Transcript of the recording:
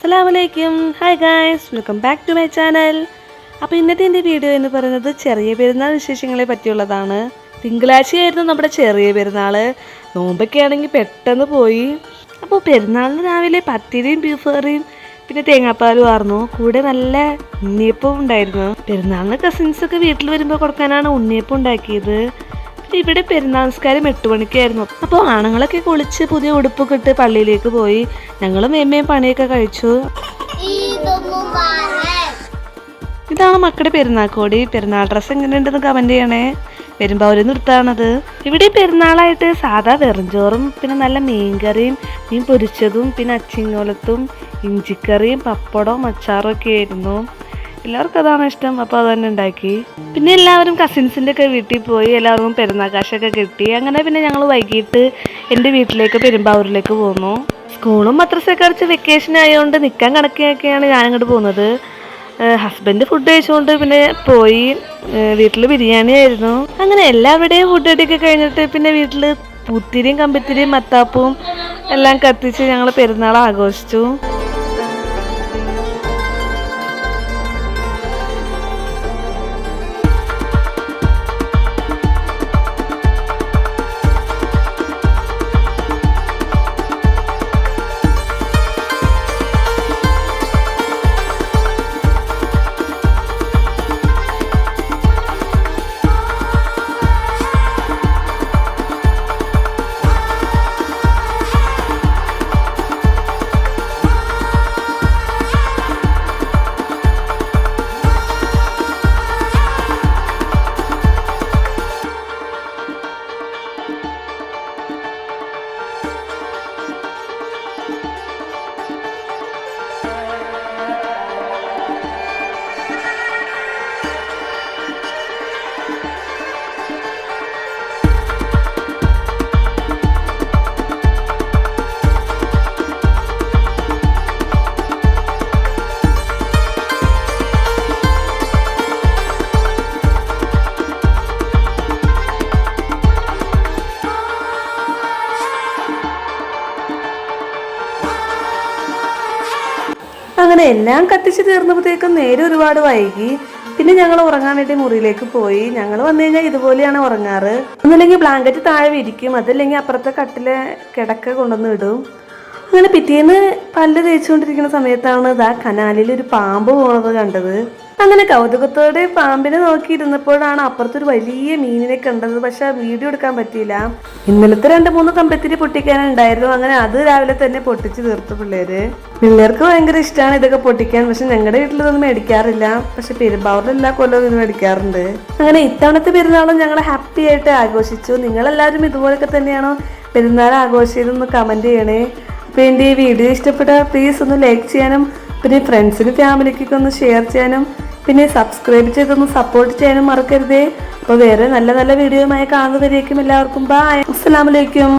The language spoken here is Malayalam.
അസ്സലാമലൈക്കും. Hi guys welcome back to my channel അപ്പോൾ ഇന്നത്തെ എന്റെ വീഡിയോ എന്ന് പറയുന്നത് ചെറിയ പെരുന്നാൾ വിശേഷങ്ങളെ പറ്റിയുള്ളതാണ്. തിങ്കളാഴ്ചയായിരുന്നു നമ്മുടെ ചെറിയ പെരുന്നാൾ. നോമ്പൊക്കെ ആണെങ്കിൽ പെട്ടെന്ന് പോയി. അപ്പോൾ പെരുന്നാളിന് രാവിലെ പത്തിരിയും ബീഫ് കറിയും പിന്നെ തേങ്ങാപ്പാലും ആയിരുന്നു കൂടെ നല്ല ഉണ്ണിയപ്പവും ഉണ്ടായിരുന്നു. പെരുന്നാളിന് കസിൻസൊക്കെ വീട്ടിൽ വരുമ്പോൾ കൊടുക്കാനാണ് ഉണ്ണിയപ്പം ഉണ്ടാക്കിയത്. ഇവിടെ പെരുന്നാൾ നിസ്കാരം എട്ട് മണിക്കായിരുന്നു. അപ്പോൾ ആണുങ്ങളൊക്കെ കുളിച്ച് പുതിയ ഉടുപ്പൊക്കെ ഇട്ട് പള്ളിയിലേക്ക് പോയി. ഞങ്ങളും മേമ്മയും പണിയൊക്കെ കഴിച്ചു. ഇതാണ് മക്കളുടെ പെരുന്നാൾക്കോടി. പെരുന്നാൾ ഡ്രസ്സ് എങ്ങനെയുണ്ടെന്ന് കമന്റ് ചെയ്യണേ. വരുമ്പോൾ ഒരു നിർത്താണത് ഇവിടെ പെരുന്നാളായിട്ട് സാധാ വെറുംചോറും പിന്നെ നല്ല മീൻകറിയും മീൻ പൊരിച്ചതും പിന്നെ അച്ചിങ്ങോലത്തും ഇഞ്ചിക്കറിയും പപ്പടവും അച്ചാറും ഒക്കെ ആയിരുന്നു. എല്ലാവർക്കും അതാണ് ഇഷ്ടം അപ്പോൾ അത് തന്നെ ഉണ്ടാക്കി. പിന്നെ എല്ലാവരും കസിൻസിന്റെ ഒക്കെ വീട്ടിൽ പോയി എല്ലാവർക്കും പെരുന്നാൾ കാശൊക്കെ കിട്ടി. അങ്ങനെ പിന്നെ ഞങ്ങൾ വൈകിട്ട് എന്റെ വീട്ടിലേക്ക് പെരുമ്പാവൂരിലേക്ക് പോന്നു. സ്കൂളും മദ്രസയൊക്കെ അടിച്ച് വെക്കേഷൻ ആയതുകൊണ്ട് നിൽക്കാൻ കണക്കിയൊക്കെയാണ് ഞാനങ്ങോട്ട് പോകുന്നത്. ഹസ്ബൻഡ് ഫുഡ് കഴിച്ചുകൊണ്ട് പിന്നെ പോയി വീട്ടിൽ ബിരിയാണി ആയിരുന്നു. അങ്ങനെ എല്ലാവരുടെയും ഫുഡ് അടിയൊക്കെ കഴിഞ്ഞിട്ട് പിന്നെ വീട്ടിൽ പൂത്തിരിയും കമ്പിത്തിരിയും മത്താപ്പവും എല്ലാം കത്തിച്ച് ഞങ്ങൾ പെരുന്നാൾ ആഘോഷിച്ചു. അങ്ങനെ എല്ലാം കത്തിച്ച് തീർന്നപ്പോഴത്തേക്കും നേരെ ഒരുപാട് വൈകി. പിന്നെ ഞങ്ങൾ ഉറങ്ങാൻ വേണ്ടി മുറിയിലേക്ക് പോയി. ഞങ്ങൾ വന്നു കഴിഞ്ഞാൽ ഇതുപോലെയാണ് ഉറങ്ങാറ്. ഒന്നില്ലെങ്കിൽ ബ്ലാങ്കറ്റ് താഴെ വിരിക്കും. അതല്ലെങ്കിൽ അപ്പുറത്തെ കട്ടിലെ കിടക്ക കൊണ്ടുവന്ന് ഇടും. അങ്ങനെ പിറ്റേന്ന് പല്ല് തേച്ചുകൊണ്ടിരിക്കുന്ന സമയത്താണ് ഇതാ കനാലിൽ ഒരു പാമ്പ് പോണത് കണ്ടത്. അങ്ങനെ കൗതുകത്തോടെ പാമ്പിനെ നോക്കിയിരുന്നപ്പോഴാണ് അപ്പുറത്തൊരു വലിയ മീനിനെ കണ്ടത്. പക്ഷെ വീഡിയോ എടുക്കാൻ പറ്റിയില്ല. ഇന്നലത്തെ രണ്ട് മൂന്ന് കമ്പത്തിരി പൊട്ടിക്കാനുണ്ടായിരുന്നു അങ്ങനെ അത് രാവിലെ തന്നെ പൊട്ടിച്ച് തീർത്തു പിള്ളേര്. പിള്ളേർക്ക് ഭയങ്കര ഇഷ്ടമാണ് ഇതൊക്കെ പൊട്ടിക്കാൻ. പക്ഷെ ഞങ്ങളുടെ വീട്ടിൽ ഇതൊന്നും മേടിക്കാറില്ല. പക്ഷെ പെരുമ്പാവൂരിൽ എല്ലാ കൊല്ലവും ഇത് മേടിക്കാറുണ്ട്. അങ്ങനെ ഇത്തവണത്തെ പെരുന്നാളും ഞങ്ങൾ ഹാപ്പി ആയിട്ട് ആഘോഷിച്ചു. നിങ്ങളെല്ലാവരും ഇതുപോലൊക്കെ തന്നെയാണോ പെരുന്നാൾ ആഘോഷിച്ചതെന്ന് കമന്റ് ചെയ്യണേ. അപ്പോൾ എന്റെ ഈ വീഡിയോ ഇഷ്ടപ്പെട്ടാൽ പ്ലീസ് ഒന്ന് ലൈക്ക് ചെയ്യാനും പിന്നെ ഫ്രണ്ട്സിനും ഫാമിലിക്കൊക്കെ ഒന്ന് ഷെയർ ചെയ്യാനും പിന്നെ സബ്സ്ക്രൈബ് ചെയ്തൊന്ന് സപ്പോർട്ട് ചെയ്യാനും മറക്കരുതേ. അപ്പോൾ വേറെ നല്ല നല്ല വീഡിയോയുമായി കാണുന്നവരേക്കും എല്ലാവർക്കും ബായ് അസ്സലാമലൈക്കും